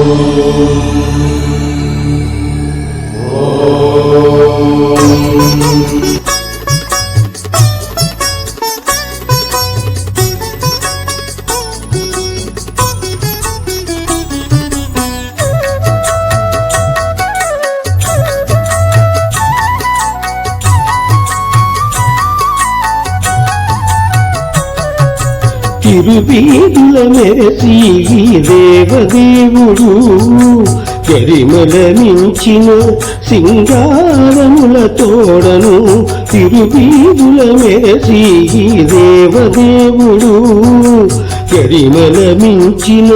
olur. Tiruveedhula మెరసి దేవదేవుడు గరిమల మించిన సింగారముల తోడను తిరువీధుల మెరసి దేవదేవుడు గరిమల మించిన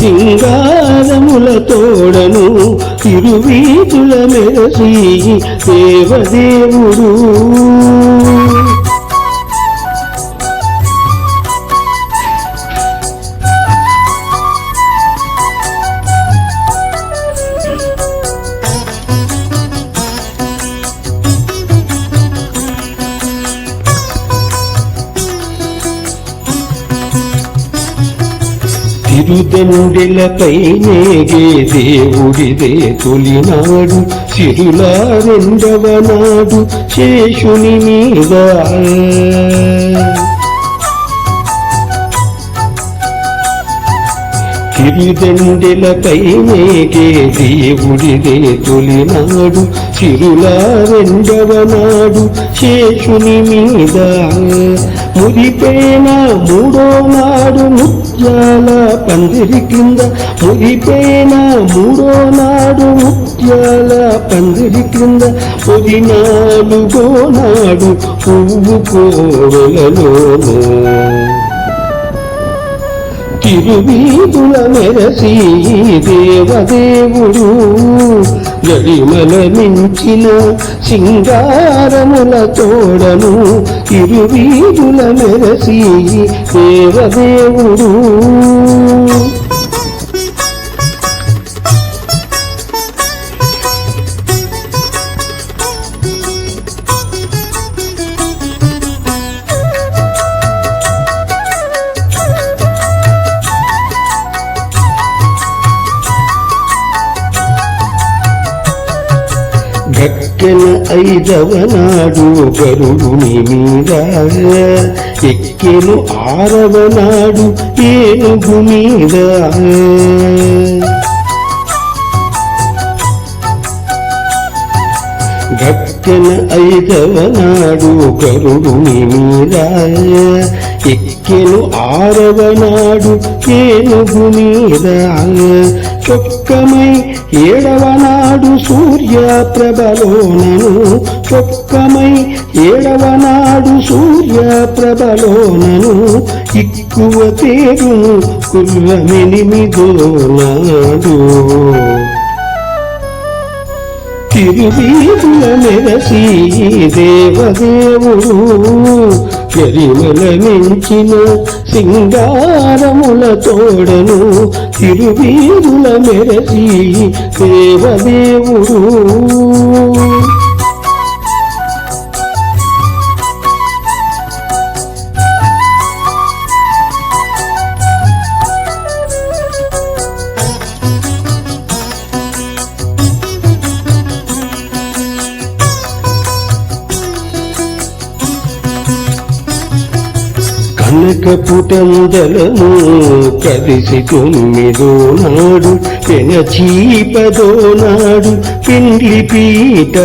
సింగారముల తోడను తిరువీధుల మెరసి దేవదేవుడు తిరుదండెలపై నేగే దేవుడిదే తొలినాడు. చిరుల రెండవ నాడు శేషుని మీద తిరుదండెలపై నేగే దేవుడిదే తొలినాడు చిరుల రెండవ నాడు శేషుని మీద మురిపేన మూడో నాడు ముత్యాల పందిరి కింద మురిపేన మూడో నాడు ముత్యాల పందిరి కింద పొది నాలుగో నాడు పువ్వు కోడలలోనూ. తిరువీధుల మెరసి దేవదేవుడు గడిమల మించిన సింగారముల తోడను తిరువీధుల మెరసి దేవదేవుడు. గక్కెన ఐదవ నాడు గరుడుని మీద. ఎక్కెను ఆరవ నాడు ఏనుగు మీద. గక్కెన ఐదవ నాడు గరుడుని మీద. ఎక్కెను ఆరవ నాడు ఏనుగు మీద. చొక్కమై ఏడవ నాడు సూర్య ప్రభలోనను. చొక్కమై ఏడవ నాడు సూర్య ప్రభలోనను. ఎక్కువ తేరును కుర్రమెనిమిదో నాడు తిరువీధుల మెరసి దేవదేవుడు. ఎరిమల మించిన సింగారముల తోడను తిరువీరుల మెరసి దేవదేవుడు. పుటందలము కలిసి తొమ్మిదో నాడు పెనచీపదో నాడు పిండి పీట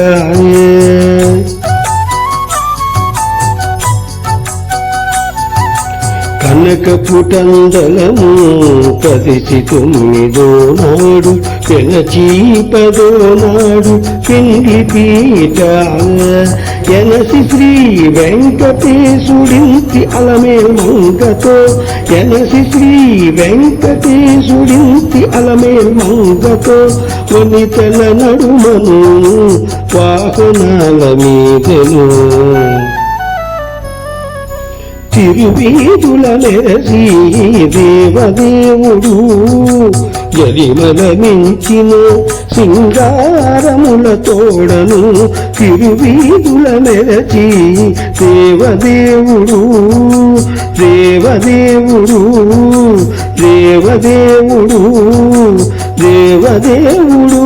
కనకపుటందలము కదిసి తొమ్మిదో నాడు పెనచీపదో నాడు పిండి పీట ఎనసి శ్రీ వెంకటేశుడింతి అలమే మంగతో ఎనసి శ్రీ వెంకటేశుడింతి అలమే మంగతో వనితల నడుమను వాహనాల మీదను. తిరువీధుల నెరసి దేవదేవుడు గరిమల మించిన సింగారముల తోడను తిరువీధుల నెరచి దేవదేవుడు దేవదేవుడు దేవదేవుడు దేవ దేవుడు.